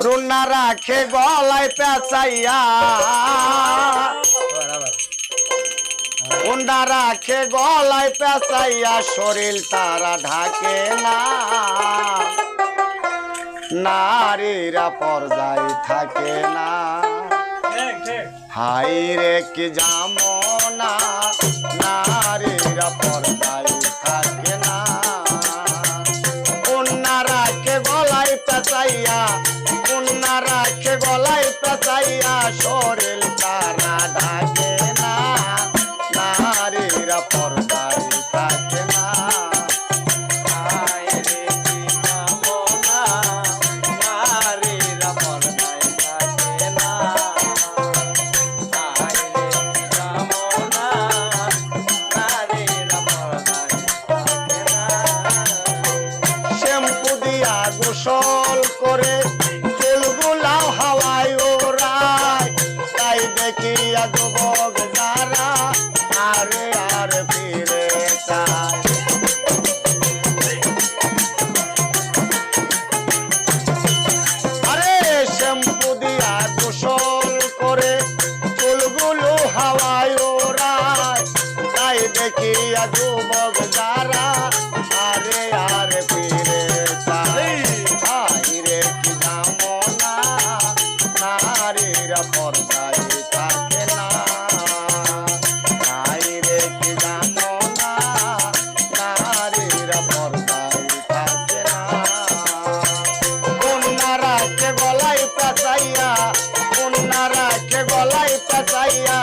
রুনা রাখে গলায় পেঁচাইয়া। উন্ডা রাখে গলায় পেঁচাইয়া, শরীর তারা ঢাকে না। নারীরা পর্যায় থাকে না। হাই রে কি জামনা। নারীরা পর্যায় দেখিয়া যুবক যারা আরে আরে ফিরে তাই রে কি দাম না নারীরা পর্দায় থাকে না তাই রে কি দাম না নারীরা পর্দায় থাকে না কন্যারাকে গলায় পাচাইয়া কন্যারাকে গলায় পাচাইয়া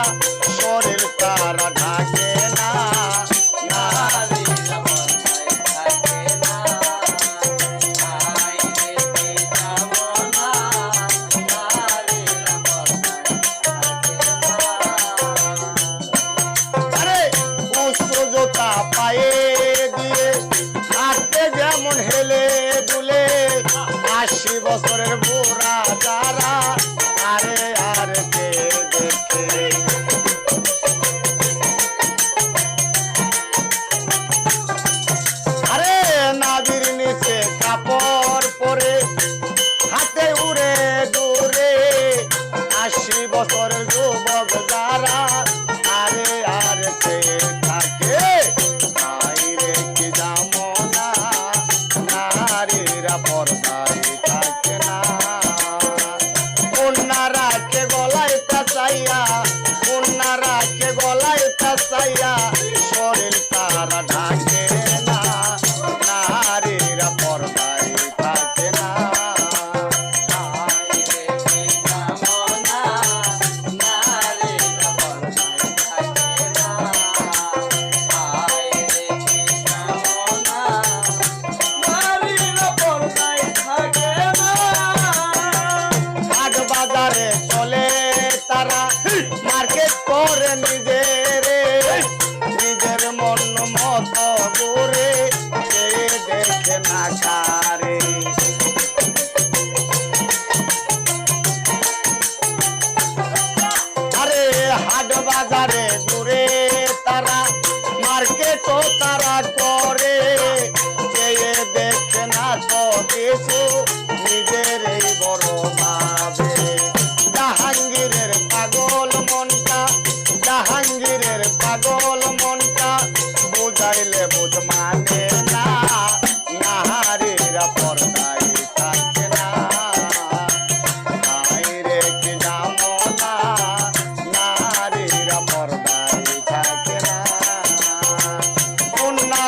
বছরের বুড়া যারা আরে আর কে দেখে? চলে তারা। মার্কেট করে নিজের। নিজের মন মত করে দেখে না কারে আরে হাট বাজারে দূরে তারা মার্কেটও তারা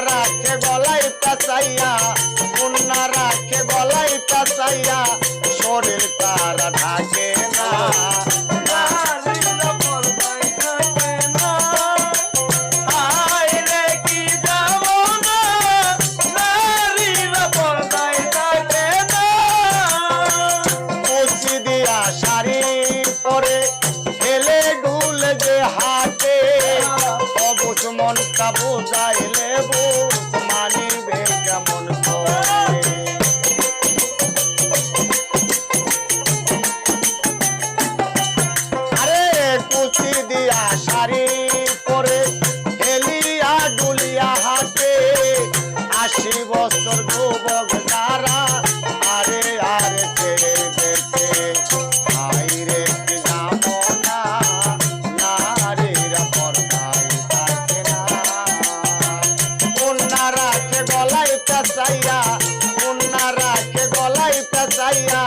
রাখে গলায় পেঁচাইয়া কন্যা রাখে গলায় পেঁচাইয়া শরীর তারা ঢাকে না। মনটা বোঝাই লেবো। ஐயா